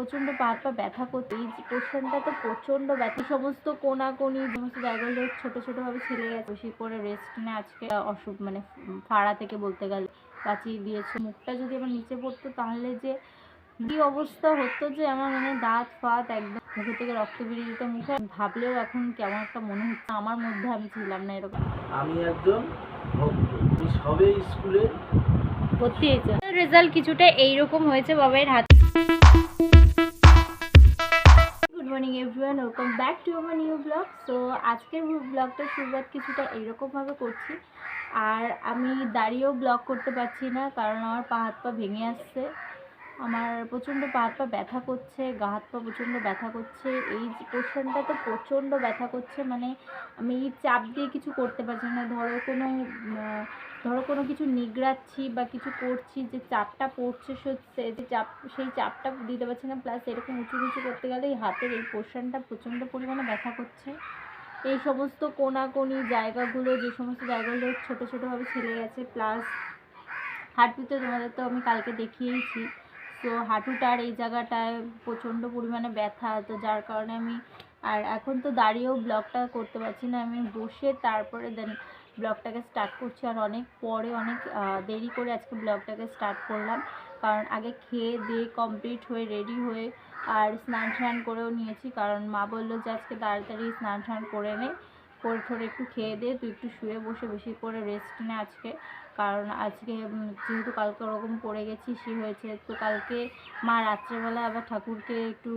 প্রচণ্ড পা হাত পা ব্যথা করছে। এই পোর্শনটা তো প্রচণ্ড ব্যথা। সমস্ত কোনাকুনি সমস্ত জায়গাগুলো ছোটো ছোটোভাবে ছেলে গেছে। বেশি করে রেস্ট নিয়ে আজকে অসুখ মানে ফাড়া থেকে বলতে গেলে বাঁচিয়ে দিয়েছে। মুখটা যদি আমার নিচে পড়তো তাহলে যে কি অবস্থা হতো যে আমার মানে দাঁত ফাত একদম মুখে থেকে রক্ত বেরিয়ে যেত মুখে। ভাবলেও এখন কেমন একটা মনে হচ্ছে। আমার মধ্যে আমি ছিলাম না এরকম। আমি একজন ভক্ত। সবে স্কুলে ভর্তি হয়েছে। রেজাল্ট কিছুটা এইরকম হয়েছে বাবাইয়ের হাতে। Morning everyone welcome back to আমার নিউ ব্লগ সো আজকের ব্লগটা শুরুয়াত কিছুটা এরকমভাবে করছি। আর আমি দাঁড়িয়েও ব্লগ করতে পারছি না, কারণ আমার পা হাত পা ভেঙে আসছে। আমার প্রচণ্ড পা হাত পা ব্যথা করছে, গা হাত পা প্রচণ্ড ব্যথা করছে, এই পোর্শনটা তো প্রচণ্ড ব্যথা করছে মানে আমি চাপ দিয়ে কিছু করতে পারছি না। ধরো কোনো ধরো কোনো কিছু নিগড়াচ্ছি বা কিছু করছি যে চাপটা পড়ছে যে চাপ, সেই চাপটা দিতে পারছি না, প্লাস এরকম উঁচু নিচু করতে গেলে এই হাতের এই পোর্শনটা প্রচণ্ড পরিমাণে ব্যথা করছে। এই সমস্ত কোনাকুনি জায়গাগুলো, যে সমস্ত জায়গাগুলো ছোটো ছোটোভাবে ছেলে গেছে, প্লাস হাঁটুতে তোমাদের তো আমি কালকে দেখিয়েইছি তো হাঁটুটার এই জায়গাটায় প্রচণ্ড পরিমাণে ব্যথা, তো যার কারণে আমি আর এখন তো দাঁড়িয়েও ব্লগটা করতে পারছি না। আমি বসে তারপরে দেন ব্লগটাকে স্টার্ট করছি আর অনেক পরে অনেক দেরি করে আজকে ব্লগটাকে স্টার্ট করলাম। কারণ আগে খেয়ে দিয়ে কমপ্লিট হয়ে রেডি হয়ে আর স্নান টান করেও নিয়েছি। কারণ মা বলল যে আজকে তাড়াতাড়ি স্নান টান করে নে, করে ঠোরে একটু খেয়ে দে, তুই একটু শুয়ে বসে, বেশি করে রেস্ট নে আজকে। কারণ আজকে যেহেতু কালকে ওরকম পড়ে গেছি সে হয়েছে, তো কালকে মা রাত্রেবেলা আবার ঠাকুরকে একটু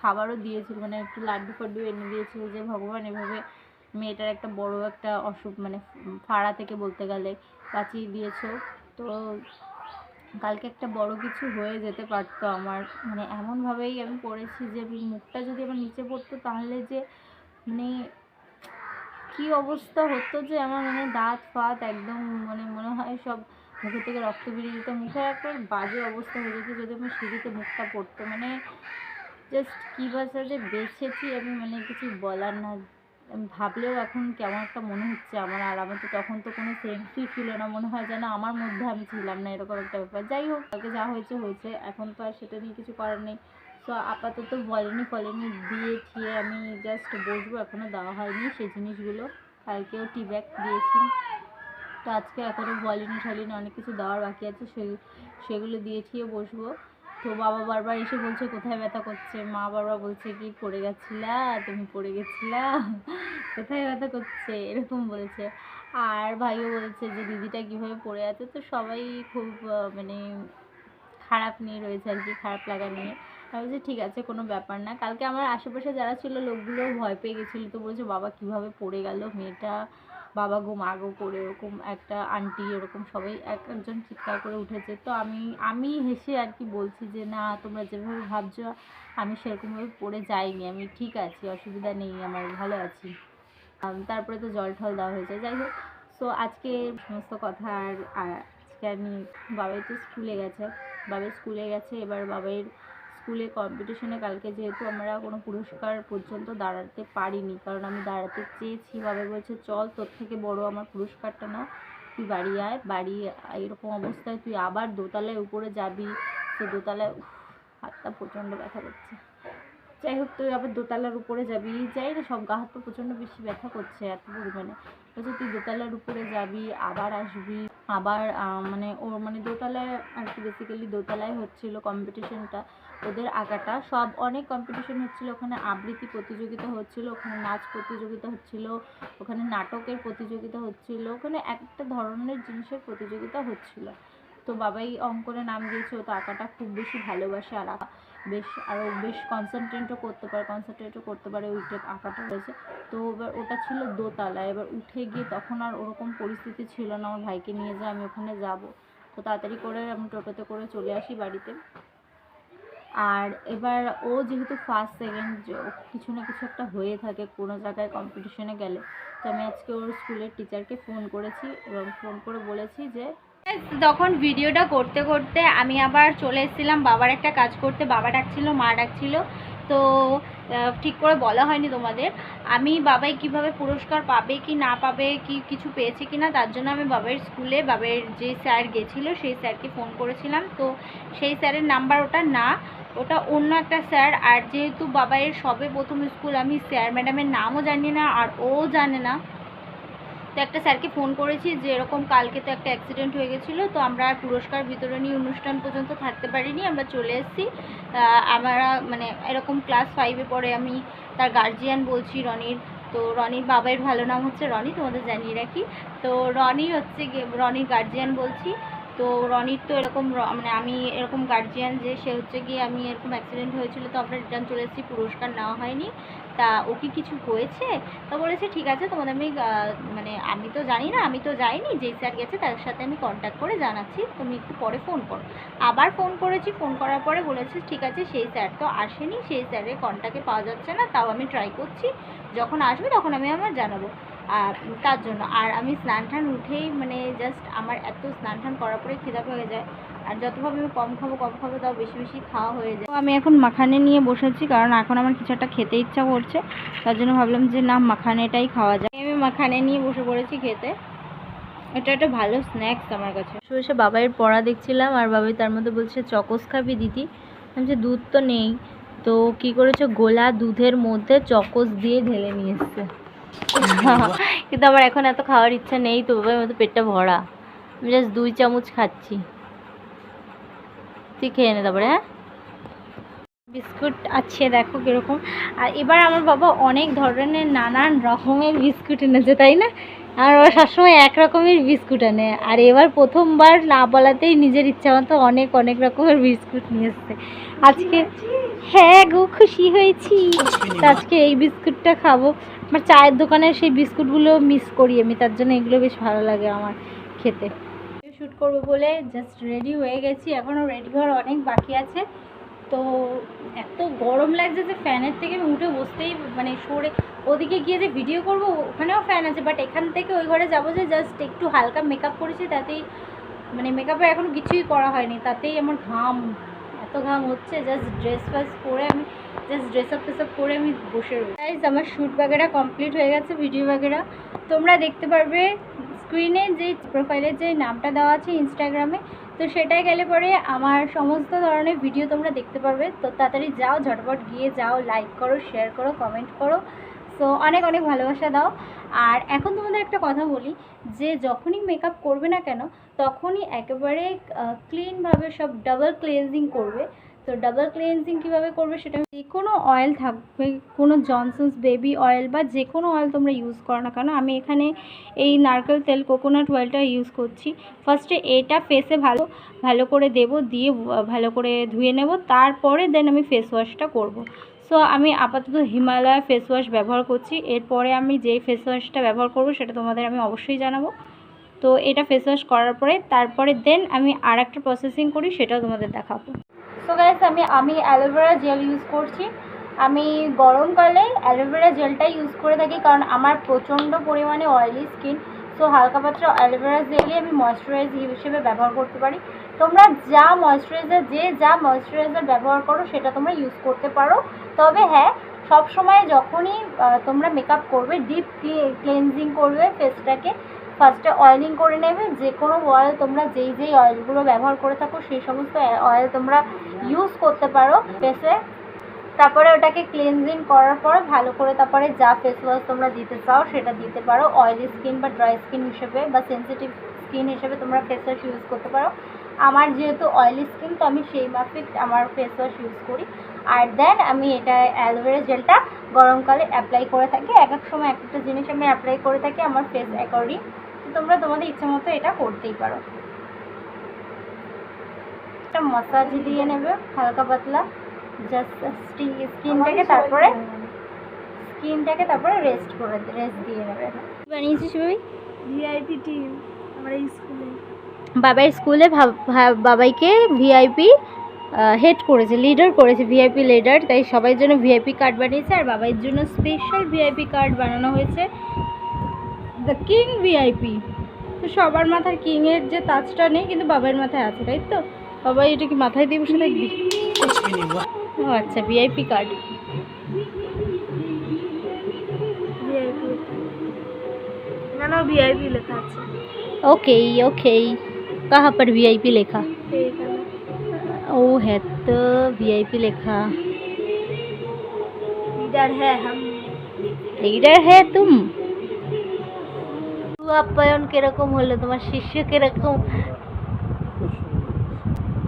খাবারও দিয়েছিল মানে একটু লাড্ডু ফাড্ডু এনে দিয়েছিল যে, ভগবান, এভাবে মেয়েটার একটা বড় একটা অসুখ মানে ফাড়া থেকে বলতে গেলে বাঁচিয়ে দিয়েছ। তো কালকে একটা বড় কিছু হয়ে যেতে পারতো আমার। মানে এমনভাবেই আমি পড়েছি যে, মুখটা যদি আমার নিচে পড়তো, তাহলে যে মানে কি অবস্থা হতো যে আমার মানে দাঁত ফাত একদম মানে মনে হয় সব মুখে থেকে রক্ত বেরিয়ে যেত। মুখে একটা বাজে অবস্থা হয়ে যেত যদি আমার সিঁড়িতে মুখটা পড়তো। মানে জাস্ট কী ভাষা যে বেছেছি আমি মানে কিছু বলার না। আমি ভাবলেও এখন কেমন একটা মনে হচ্ছে আমার। আর আমার তো তখন তো কোনো সেন্সই ছিল না। মনে হয় যেন আমার মধ্যে আমি ছিলাম না, এরকম একটা ব্যাপার। যাই হোক, কালকে যা হয়েছে হয়েছে। এখন তো আর সেটা নিয়ে কিছু করার নেই। তো আপাতত বলেনি, ফলেনি, দিয়ে ঠিয়ে আমি জাস্ট বসবো এখনও দেওয়া হয়নি সেই জিনিসগুলো। কালকেও টি ব্যাগ দিয়েছি। তো আজকে এখনও বলেনি, ঠলেনি, অনেক কিছু দেওয়ার বাকি আছে, সে, সেগুলো দিয়ে ঠিয়ে বসবো। তো বাবা বারবার এসে বলছে, কোথায় ব্যথা করছে? মা বারবার বলছে কি, পড়ে গেছিলা, তুমি পড়ে গেছিলা, কোথায় ব্যথা করছে? এরকম বলছে। আর ভাইও বলছে যে, দিদিটা কীভাবে পড়ে আছে? তো সবাই খুব মানে খারাপ নিয়ে রয়েছে আর কি, খারাপ লাগা নিয়ে। আমি বলছি, ঠিক আছে, কোনো ব্যাপার না। কালকে আমার আশেপাশে যারা ছিল লোকগুলো ভয় পেয়ে গেছিল। তো বলছে, বাবা, কীভাবে পড়ে গেল মেয়েটা? বাবা গো, মা গো, করে ওরকম একটা আন্টি, এরকম সবাই এক একজন চিৎকার করে উঠেছে। তো আমি আমি হেসে আর কি বলছি যে, না, তোমরা যেভাবে ভাবছ, আমি সেরকমভাবে পড়ে যাইনি। আমি ঠিক আছি, অসুবিধা নেই আমার, ভালো আছি। তারপরে তো জল টল দেওয়া হয়েছে। যাই হোক, সো আজকে সমস্ত কথা আর আজকে আমি বাবাই তো স্কুলে গেছে। বাবাই স্কুলে গেছে, এবার বাবাইয়ের স্কুলে কম্পিটিশনে কালকে যেহেতু আমরা কোনো পুরস্কার পর্যন্ত দাঁড়াতে পারিনি, কারণ আমি দাঁড়াতে চেয়েছি। বাবা বলছে, চল, তোর থেকে বড় আমার পুরস্কারটা না তুই বাড়ি আয়, বাড়ি এরকম অবস্থায় তুই আবার দোতলায় উপরে যাবি। তো দোতলায় হাতটা প্রচণ্ড ব্যথা করছে। যাই হোক, তুই আবার দোতলার উপরে যাবি। যাই না, সব গা হাত পা প্রচণ্ড বেশি ব্যথা করছে এত পরিমাণে। বলছে, তুই দোতলার উপরে যাবি, আবার আসবি। আবার মানে ও মানে দোতলায় আর কি বেসিক্যালি দোতলায় হচ্ছিল কম্পিটিশনটা ওদের আঁকাটা। সব অনেক কম্পিটিশন হচ্ছিল, ওখানে আবৃত্তি প্রতিযোগিতা হচ্ছিল, ওখানে নাচ প্রতিযোগিতা হচ্ছিল, ওখানে নাটকের প্রতিযোগিতা হচ্ছিল, ওখানে একটা ধরনের জিনিসের প্রতিযোগিতা হচ্ছিল। তো বাবাই অঙ্কনে নাম দিয়েছে তো আঁকাটা খুব বেশি ভালোবাসে আর আঁকা বেশ আরও বেশ কনসেন্ট্রেটও করতে পারে কনসেন্ট্রেটও করতে পারে ওইটা আঁকাটা রয়েছে তো এবার ওটা ছিল দোতলা, এবার উঠে গিয়ে তখন আর ওরকম পরিস্থিতি ছিল না, আমার ভাইকে নিয়ে যা আমি ওখানে যাব। তো তাড়াতাড়ি করে আমি টোটোতে করে চলে আসি বাড়িতে। আর এবার ও যেহেতু ফার্স্ট সেকেন্ড কিছু না কিছু একটা হয়ে থাকে, কোনো জায়গায় কম্পিটিশনে গেলে। তো আমি আজকে ওর স্কুলের টিচারকে ফোন করেছি এবং ফোন করে বলেছি যে তখন ভিডিওটা করতে করতে আমি আবার চলে এসেছিলাম। বাবার একটা কাজ করতে, বাবা ডাকছিল, মা ডাকছিল। তো ঠিক করে বলা হয়নি তোমাদের। আমি বাবাই কীভাবে পুরস্কার পাবে কি না পাবে, কি কিছু পেয়েছে কি না, তার জন্য আমি বাবার স্কুলে, বাবার যে স্যার গেছিল, সেই স্যারকে ফোন করেছিলাম। তো, সেই স্যারের নাম্বার ওটা না, ওটা অন্য একটা স্যার। আর যেহেতু বাবাইয়ের সবে প্রথম স্কুল, আমি স্যার ম্যাডামের নামও জানি না, আর ও জানে না তো একটা স্যারকে ফোন করেছি যে এরকম কালকে তো একটা অ্যাক্সিডেন্ট হয়ে গেছিল, তো আমরা আর পুরস্কার বিতরণী অনুষ্ঠান পর্যন্ত থাকতে পারিনি, আমরা চলে এসেছি। আমরা মানে এরকম ক্লাস ফাইভে পড়ে আমি তার গার্জিয়ান বলছি রনির, তো রনির বাবার ভালো নাম হচ্ছে রনি, তোমাদের জানিয়ে রাখি। তো রনি হচ্ছে রনির গার্জিয়ান বলছি। তো রনির তো এরকম মানে আমি এরকম গার্জিয়ান যে, সে হচ্ছে গিয়ে আমি এরকম অ্যাক্সিডেন্ট হয়েছিল, তো আমরা রিটার্ন চলে এসেছি, পুরস্কার নেওয়া হয়নি। তা ও কি কিছু হয়েছে তো বলেছে, ঠিক আছে, তোমাদের আমি মানে আমি তো জানি না, আমি তো যাইনি, যেই স্যার গেছে তার সাথে আমি কন্ট্যাক্ট করে জানাচ্ছি, তুমি একটু পরে ফোন করো। আবার ফোন করেছি ফোন করার পরে বলেছে, ঠিক আছে, সেই স্যার তো আসেনি, সেই স্যারের কন্ট্যাক্টে পাওয়া যাচ্ছে না, তাও আমি ট্রাই করছি, যখন আসবে তখন আমি আমার জানাব। তার জন্য। আর আমি স্নান টান উঠেই মানে জাস্ট আমার এত স্নান টান করার পরে খিদা পেয়ে যায়। আর যতভাবে আমি কম খাব কম খাব, তাও বেশি বেশি খাওয়া হয়ে যায়। তো আমি এখন মাখানে নিয়ে বসেছি, কারণ এখন আমার কিছু একটা খেতে ইচ্ছা করছে। তার জন্য ভাবলাম যে না, মাখানেটাই খাওয়া যায় আমি মাখানে নিয়ে বসে পড়েছি খেতে। এটা একটা ভালো স্ন্যাক্স আমার কাছে। বসে বাবাইয়ের পড়া দেখছিলাম, আর বাবাই তার মধ্যে বলছে, চকোস খাবি দিদি? আমি যে দুধ তো নেই। তো কি করেছে, গোলা দুধের মধ্যে চকোস দিয়ে ঢেলে নিয়ে এসছে। কিন্তু আমার এখন এত খাওয়ার ইচ্ছা নেই তো মতো পেটটা ভরা। আমি জাস্ট দুই চামচ খাচ্ছি। তুই খেয়ে নে তারপরে হ্যাঁ? বিস্কুট আছে দেখো কীরকম। আর এবার আমার বাবা অনেক ধরনের নানান রকমের বিস্কুট এনেছে তাই না? আমার বাবা সবসময় এক রকমের বিস্কুট আনে। আর এবার প্রথমবার না বলাতেই নিজের ইচ্ছা মতো অনেক অনেক রকমের বিস্কুট নিয়ে এসছে। আজকে হ্যাঁ গো খুশি হয়েছি। আজকে এই বিস্কুটটা খাব। আমার চায়ের দোকানের সেই বিস্কুটগুলো মিস করি আমি, তার জন্য এগুলো বেশ ভালো লাগে আমার খেতে। শ্যুট করব বলে জাস্ট রেডি হয়ে গেছি এখনও রেডি হওয়ার অনেক বাকি আছে। তো এত গরম লাগছে যে ফ্যানের থেকে আমি উঠে বসতেই মানে সরে, ওদিকে গিয়ে যে ভিডিও করব, ওখানেও ফ্যান আছে বাট এখান থেকে ওই ঘরে যাব যে জাস্ট একটু হালকা মেকআপ করেছি, তাতেই মানে মেকআপে এখনও কিছুই করা হয়নি, তাতেই আমার ঘাম, এত ঘাম হচ্ছে জাস্ট ড্রেস ফ্রেস পরে আমি just dress up fresh up করে আমি বসে রয়েছি। আমার শ্যুট বাগেরা কমপ্লিট হয়ে গেছে ভিডিও বাগেরা। তোমরা দেখতে পারবে স্ক্রিনে যে প্রোফাইলের যে নামটা দেওয়া আছে ইনস্টাগ্রামে তো সেটাই গেলে পরে আমার সমস্ত ধরনের ভিডিও তোমরা দেখতে পারবে। তো তাড়াতাড়ি যাও, ঝটপট গিয়ে যাও লাইক করো শেয়ার করো কমেন্ট করো। সো অনেক অনেক ভালোবাসা দাও। আর এখন তোমাদের একটা কথা বলি, যে যখনই মেকআপ করবে না কেন, তখনই একেবারে ক্লিনভাবে সব ডাবল ক্লিনজিং করবে। তো ডাবল ক্লিনজিং কীভাবে করবে সেটা যে কোনো অয়েল থাকবে, কোনো জনসন্স বেবি অয়েল বা যে কোনো অয়েল তোমরা ইউজ করো না কেন, আমি এখানে এই নারকেল তেল কোকোনাট অয়েলটা ইউজ করছি। ফার্স্টে এটা ফেসে ভালো ভালো করে দেব, দিয়ে ভালো করে ধুয়ে নেব, তারপরে দেন আমি ফেস ওয়াশটা করব। সো আমি আপাতত হিমালয় ফেস ওয়াশ ব্যবহার করছি, এরপরে আমি যেই ফেস ওয়াশটা ব্যবহার করব সেটা তোমাদের আমি অবশ্যই জানাব। তো এটা ফেস ওয়াশ করার পরে, তারপরে দেন আমি আর একটা প্রসেসিং করি, সেটাও তোমাদের দেখাবো। সো গাইস আমি আমি অ্যালোভেরা জেল ইউজ করছি। আমি গরমকালে অ্যালোভেরা জেলটা ইউজ করে থাকি কারণ আমার প্রচণ্ড পরিমাণে অয়েলি স্কিন সো হালকা পাতলা অ্যালোভেরা জেলই আমি ময়শ্চারাইজ হিসেবে ব্যবহার করতে পারি। তোমরা যা ময়শ্চারাইজার যে যা ময়শ্চারাইজার ব্যবহার করো, সেটা তোমরা ইউজ করতে পারো। তবে হ্যাঁ সব সময় যখনই তোমরা মেকআপ করবে ডিপ ক্লিনজিং করবে ফেসটাকে ফার্স্টে অয়েলিং করে নেবে, যে কোনো অয়েল তোমরা যেই যেই অয়েলগুলো ব্যবহার করে থাকো, সেই সমস্ত অয়েল তোমরা ইউজ করতে পারো ফেসে তারপরে ওটাকে ক্লিনজিং করার পর ভালো করে তারপরে যা ফেস ওয়াশ তোমরা দিতে চাও, সেটা দিতে পারো। অয়েলি স্কিন বা ড্রাই স্কিন হিসেবে বা সেনসিটিভ স্কিন হিসেবে তোমরা ফেস ওয়াশ ইউজ করতে পারো। আমার যেহেতু অয়েলি স্কিন তো আমি সেই মাফিক আমার ফেস ওয়াশ ইউজ করি। আর দেন আমি এটা অ্যালোভেরা জেলটা গরমকালে অ্যাপ্লাই করে থাকি। এক এক সময় এক একটা জিনিস আমি অ্যাপ্লাই করে থাকি আমার ফেস অ্যাকর্ডিং তোমরা তোমাদের ইচ্ছে মতো এটা করতেই পারো। একটা মাসাজ দিয়ে নেবে হালকা পাতলা জাস্ট স্কিনটাকে তারপরে স্কিনটাকে তারপরে রেস্ট করে রেস্ট দিয়ে নেবে। বানিয়েছিস ভাই ভিআইপি টিম আমার স্কুলে। বাবার স্কুলে ভাব- বাবাইকে ভিআইপি হেড করেছে লিডার করেছে ভিআইপি লিডার তাই সবার জন্য ভিআইপি কার্ড বানিয়েছে আর বাবাইয়ের জন্য স্পেশাল ভিআইপি কার্ড বানানো হয়েছে। দ্য কিং ভিআইপি তো সবার মাথার কিংয়ের যে তাজটা নেই কিন্তু বাবার মাথায় আছে তাই তো বাবাই এটা কি মাথায় দিয়ে বসে থাকবি ও আচ্ছা ভিআইপি কার্ড ভিআইপি না না ভিআইপি লেখা আছে ओके ओके कहाँ पर वीआईपी लिखा এইখানে ও হ্যাঁ তো ভিআইপি লেখা लीडर है हम লিডার হ্যাঁ তুম তু আপ্যায়ন কীরকম হলো? তোমার শিষ্য কীরকম?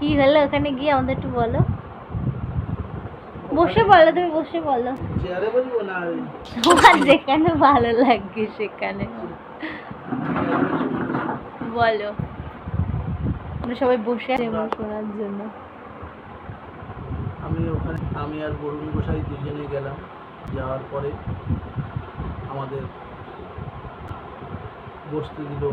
কি হলো? ওখানে গিয়ে আমাদের একটু বলো। বসে বলো তুমি বসে বলো। তোমার যেখানে ভালো লাগবে সেখানে। বলো। আমরা সবাই বসে আছি শোনার জন্য। আমি ওখানে আমি আর বরুণ গোসাই দুজনে গেলাম। যাওয়ার পরে আমাদের বসতে দিল।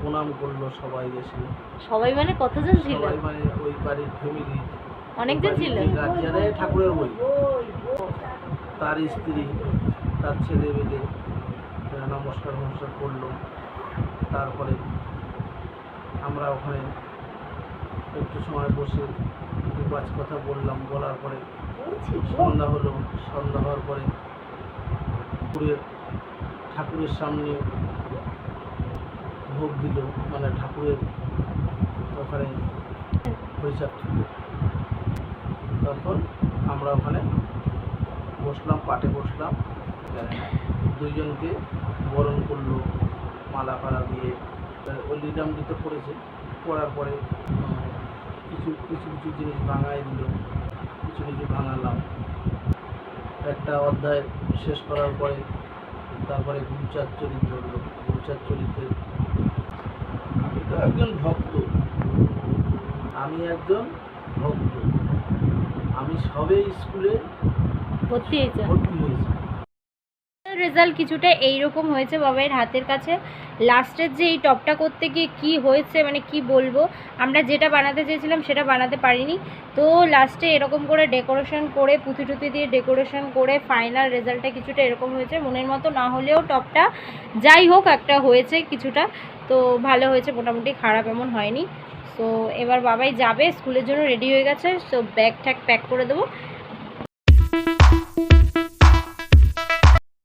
প্রণাম করল সবাই এসে। সবাই মানে কতজন ছিল সবাই মানে ওই বাড়ির ফ্যামিলি অনেকজন ছিল গার্জিয়ানে ঠাকুরের বই। তার স্ত্রী তার ছেলে মেয়ে নমস্কার নমস্কার করল। তারপরে আমরা ওখানে একটু সময় বসে একটু পাঁচ কথা বললাম। বলার পরে সন্ধ্যা হলো। সন্ধ্যা হওয়ার পরে ঠাকুরের সামনে ভোগ দিল মানে ঠাকুরের ওখানে হরিচাপ তখন আমরা ওখানে বসলাম, পাটে বসলাম। দুইজনকে বরণ করল, মালা ফালা দিয়ে। ওই লিডাম দিতে পড়েছে। পড়ার পরে কিছু কিছু কিছু জিনিস ভাঙাই দিল। কিছু কিছু ভাঙালাম। একটা অধ্যায় শেষ করার পরে, তারপরে গুরুচার চরিত্র হলো। গুরুচার চরিত্রে আমি তো একজন ভক্ত। আমি একজন ভক্ত। আমি সবে স্কুলে ভর্তি হয়েছে। ভর্তি হয়েছি। রেজাল্ট কিছুটা এইরকম হয়েছে বাবাইয়ের হাতের কাছে। লাস্টের যে এই টপটা করতে গিয়ে কি হয়েছে মানে কি বলব, আমরা যেটা বানাতে চেয়েছিলাম সেটা বানাতে পারিনি। তো লাস্টে এরকম করে ডেকোরেশন করে পুঁথি টুথি দিয়ে ডেকোরেশন করে ফাইনাল রেজাল্টটা কিছুটা এরকম হয়েছে। মনের মতো না হলেও টপটা যাই হোক একটা হয়েছে কিছুটা। তো ভালো হয়েছে, মোটামুটি খারাপ এমন হয়নি। তো এবার বাবাই যাবে, স্কুলের জন্য রেডি হয়ে গেছে। তো ব্যাগ ট্যাগ প্যাক করে দেবো।